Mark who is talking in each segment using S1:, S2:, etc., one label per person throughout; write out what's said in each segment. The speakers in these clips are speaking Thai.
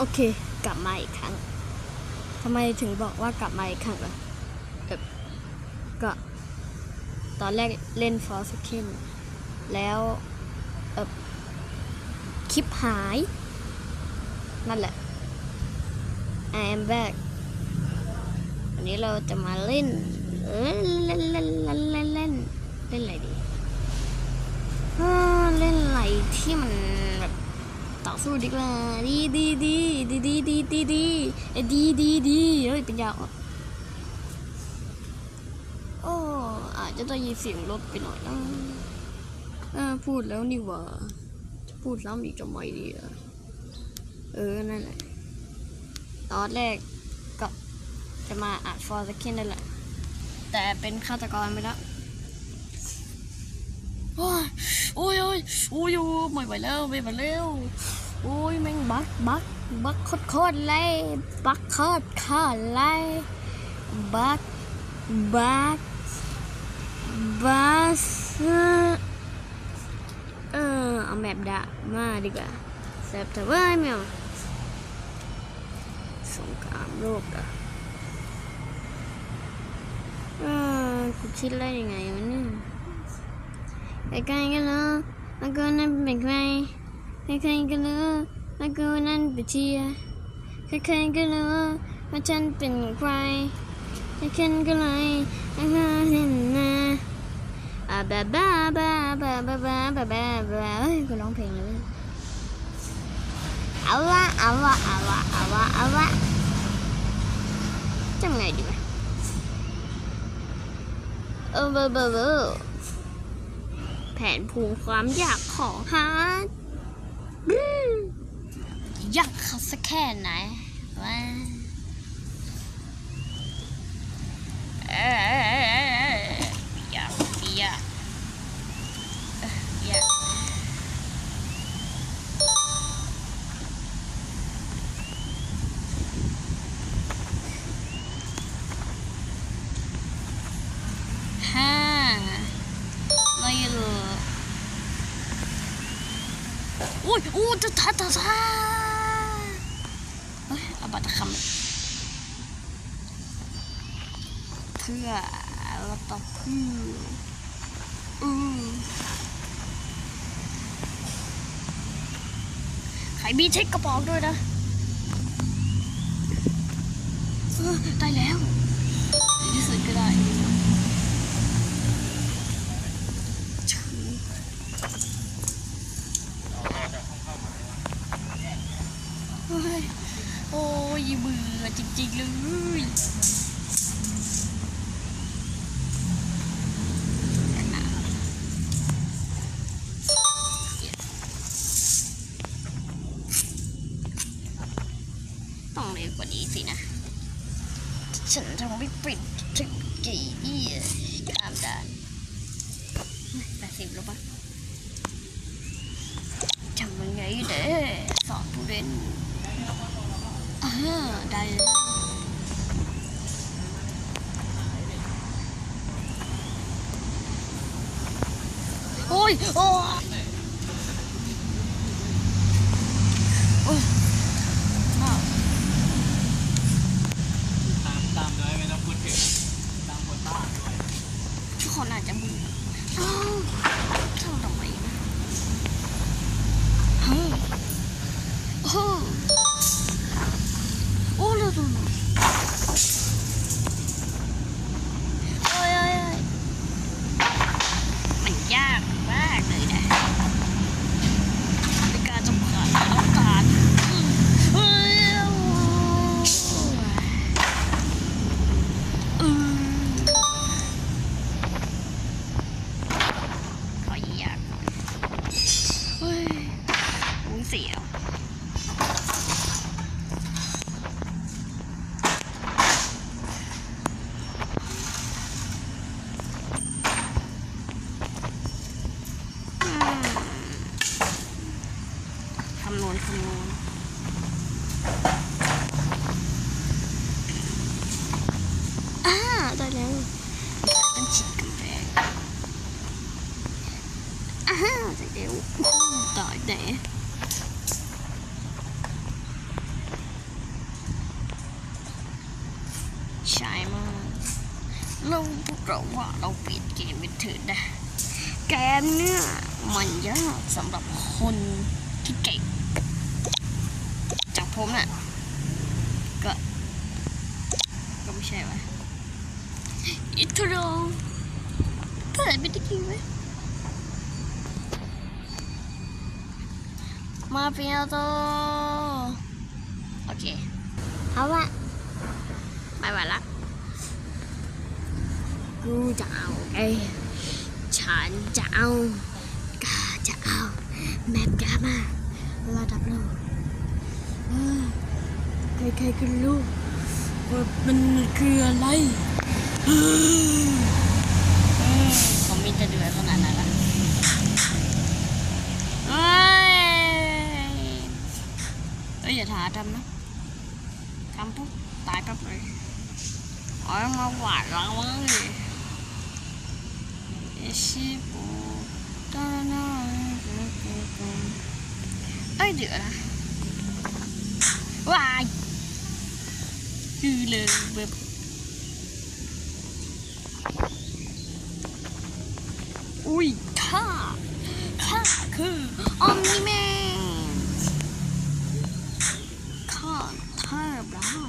S1: โอเค กลับมาอีกครั้งทำไมถึงบอกว่ากลับมาอีกครั้งล่ะเออก็ตอนแรกเล่น For Second แล้วเออคลิปหาย นั่นแหละ I am back วันนี้เราจะมาเล่น เอ้ยเล่นเล่นเล่นเล่นเล่นเล่นอะไรดีเล่นอะไรที่มันแบบ ต่อสู้ดีกว่า ดีดีดีดีดีดีดีดีดีดีดีเฮ้ยเป็นยาวอะโอ้อาจจะได้ยินเสียงรถไปหน่อยนะพูดแล้วนี่ว่าจะพูดซ้ำอีกทำไม่ดีอะเออ นั่นแหละ ตอนแรกก็จะมาอัด for second นั่นแหละ แต่เป็นฆาตกรไปแล้วโอ้ยโอ้ยโอ้ยโอ้ยโอ้ยไม่ไหวแล้วไม่ไหวแล้ว โอ้ยแม่งบักบักบักโคตรโคตรเลยบักโคตรโคตรเลยบักบักบัสเออเอาแบบดะมาดีกว่าแซ่บแต่ว่าไม่เอาสงครามโลกอะเออกูคิดอะไรยังไงวะเนี่ยไปไกลกันแล้วแล้วก็นั่นเป็นใคร ใครๆกันแล้วแล้วก็นั่นเป็นเชียใครๆกันแล้ว่าฉันเป็นใครใครๆก็เลยอาหารเห็นนะอ่าบาบ้าบ้าบ้าบ้าบ้าบ้าบ้าบ้าเฮ้ยกูร้องเพลงเลยเอาวะเอาวะเอาวะเอาวะเอาวะจำไงดีวะเออเบอร์เบอร์เบอร์แผนภูมิความอยากของฮาร์ด ยากเขาสักแค่ไหนว่าเอ้ยอยากอยากเอ้ยอยากฮ่า ไม่รู้อุ้ยอู้จะทัดทัดทัดเฮ้ยอาบัตคำเพื่อเราต่อเพื่ออือใครมีเช็คกระป๋องด้วยนะเออได้แล้วในที่สุดก็ได้โอ้ยเบื่อจริงๆเลย Oh! เราเปลี่ยนเกมไปเถิดนะเกมเนี่ยมันยากสำหรับคนที่เก่งจากผมน่ะก็ก็ไม่ใช่วะอิทโรเปิดไม่ได้กินไหมมาเปียโตโอเคเอาละไม่ไหวละ กูจะเอาไอ้ฉันจะเอากาจะเอาแมปดรามาระดับโลกใครๆก็รู้ว่ามันคืออะไรเออเออเขามีจะเดือดขนาดนั้นละเอ้ยเอ้ยอย่าถาทำนะทำปุ๊บตายปั๊บเลยอ๋อมาหวาดเราเลย ชิบูตานาเอ้ยเดี๋ยวนะวายคือเลยแบบอุ้ยข้าข้าคืออมนิแมนข้าเทพแล้ว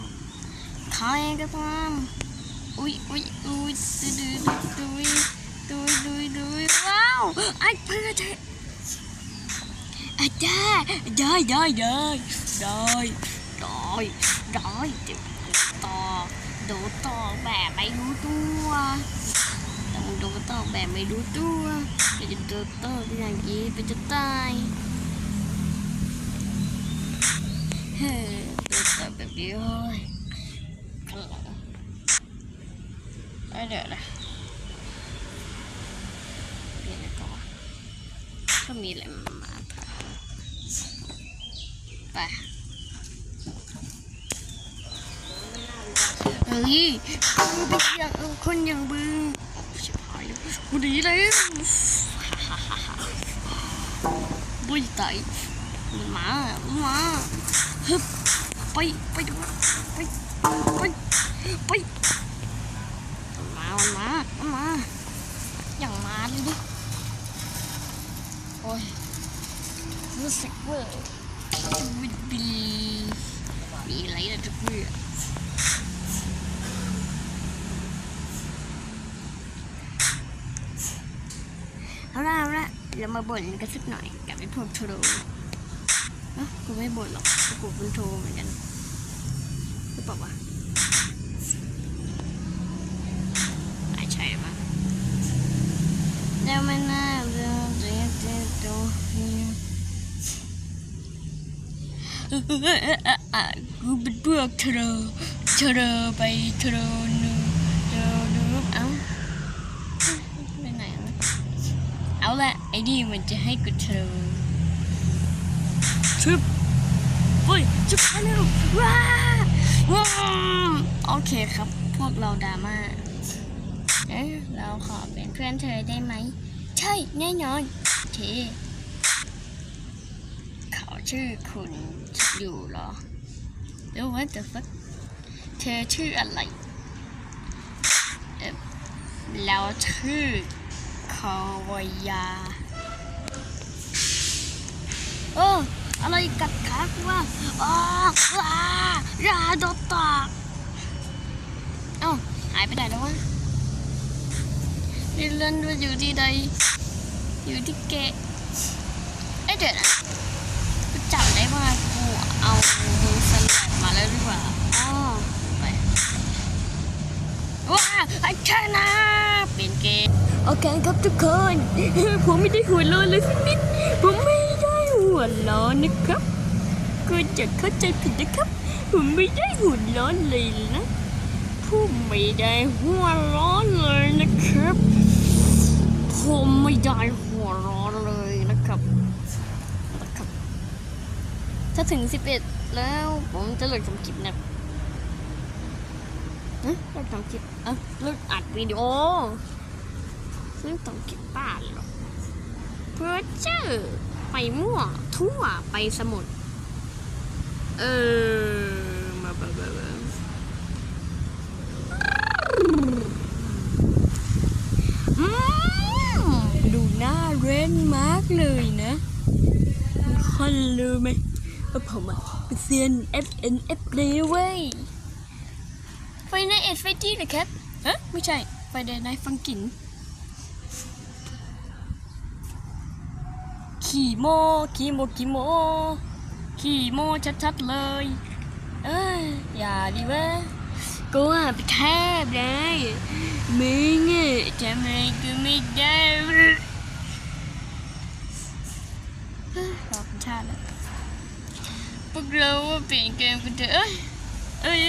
S1: ใครก็ตามอุ้ยอุ้ยอุ้ยดื้อดื้อดื้อ แบบไม่รู้ตัวต้องดูต่อแบบไม่รู้ตัวไปจะดูต่อเป็นอย่างนี้ไปจะตายเฮ้ยดูต่อแบบนี้โอ้ยขนม เอ้ยเดี๋ยวนะเปลี่ยนอะไรก่อน ก็มีอะไรมาไปเฮ้ยกูไปอยากเอาคนอย่างบึงชิบหายแล้วกูดีแล้วบุยตายมันมามาฮึบไปไปดูไปไปไปมามันมามาอย่างมาเลยดิ โอ้ยรู้สึกว่าชีวิตดีมีอะไรนะทุกเพื่อนเอาละเอาละเรามาบ่นกันสักหน่อยกับไอ้พวกโทรอ้ากูไม่บ่นหรอกกูเป็นโทรเหมือนกันหรือเปล่าวะ ไม่ใช่ปะเดี๋ยวมันน่าจะเจ็บเจ็บตัว กูเป็นพวกเธอเธอไปเธอนูเธอนูเอาไปไหนเอาละไอ้นี่มันจะให้กูเธอชุบเฮ้ยชุบไปเร็วว้าว้าโอเคครับ พวกเราดราม่าเอ๊ะเราขอเป็นเพื่อนเธอได้ไหม ใช่ แน่นอนโอเค ชื่อคุณอยู่เหรอหรือว่าจะฟักเธอชื่ออะไรเอ่อเราชื่อคาวายาเอออะไรกัดขากูวะอ้าวอ้าอย่าโดนตาเอ้า หายไปไหนแล้ววะดิลันว่าอยู่ที่ใด อยู่ที่เกะเอ้ยเดี๋ยวนะกูจำได้ว่ากูเอามือสแลบมาแล้วดีกว่าอ๋อไปว้าไอ้ ชนะเปลี่ยนเกมโอเคครับทุกคน ผมไม่ได้หัวร้อนเลยสักนิดผมไม่ได้หัวร้อนนะครับก็จะเข้าใจผิดนะครับ ผมไม่ได้หัวร้อนเลยนะผมไม่ได้หัวร้อนเลยนะครับ ผมไม่ได้หัวร้อนเลยนะครับนะครับ ถ้าถึง 11 แล้วผมจะเลิกทำคลิปนะ เราต้องคิดเออเราอัดวิดีโอซึ่งต้องคิดป้าหรอกเพื่อเจอไปมั่ว ทั่วไปสมุดเออมาเบเบดูหน้าเรนมากเลยนะคนลืมไหมว่าผมเป็นเซียน FNF เลยเว้ย ไฟในเอ็ดไฟจี้เหรอครับฮะไม่ใช่ ไฟในในฟังกิน ขี่โม ขี่โม ขี่โม ขี่โมชัดๆเลย เอ้ย อย่าดิวะกูอะไปแทบเลยมึงอะทำอะไรกูไม่ได้เว้ยเฮ้ยรอคุณชาติแล้วพวกเราว่าเปลี่ยนเกมกันเถอะ เอ้ย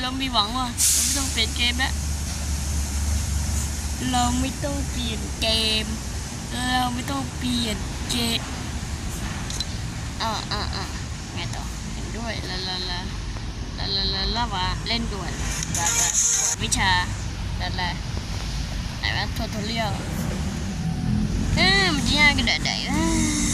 S1: เรามีหวังว่ะเราไม่ต้องเปลี่ยนเกมแล้วเราไม่ต้องเปลี่ยนเกม เราไม่ต้องเปลี่ยนเกมอ่าอ่าอ่าไงต่อเห็นด้วยละละละละละละละวะเล่นด่วนละละวิชาละละไหนวะททเรียลเออมันจะยากกันเดยวะ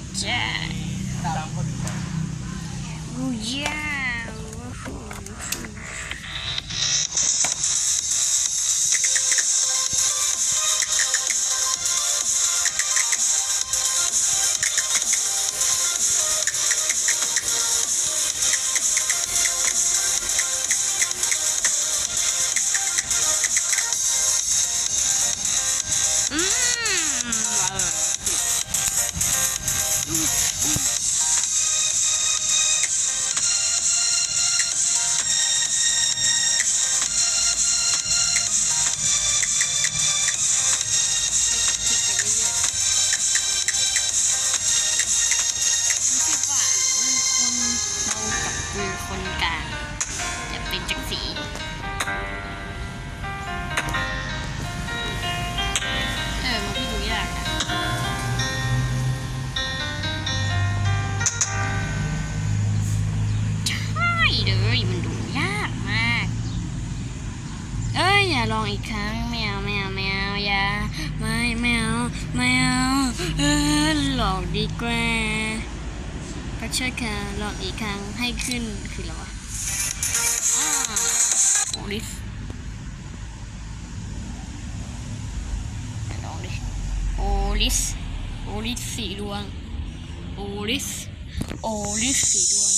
S2: ก
S1: วันอี ลองอีกครั้งแมวแมวแมวอย่าไม่แมวแมวเออหลอกดีกว่าพักช่วยค่ะลองอีกครั้งให้ขึ้นคืออะไรวะอ่าโอลิสลองดิโอลิสโอลิสสีดวงโอลิสโอลิสสีดวง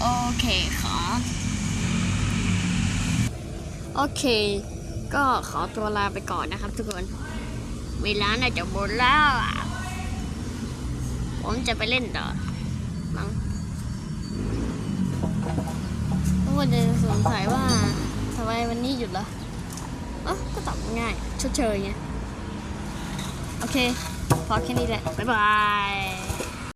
S1: โอเคค่ะโอเค ก็ขอตัวลาไปก่อนนะครับทุกคน เวลาน่าจะหมดแล้วผมจะไปเล่นต่อมั้งทุกคนจะสงสัยว่าทำไมวันนี้หยุดละอ๋อก็ตอบง่ายชดเชยไงโอเค พอแค่นี้แหละ บ๊ายบาย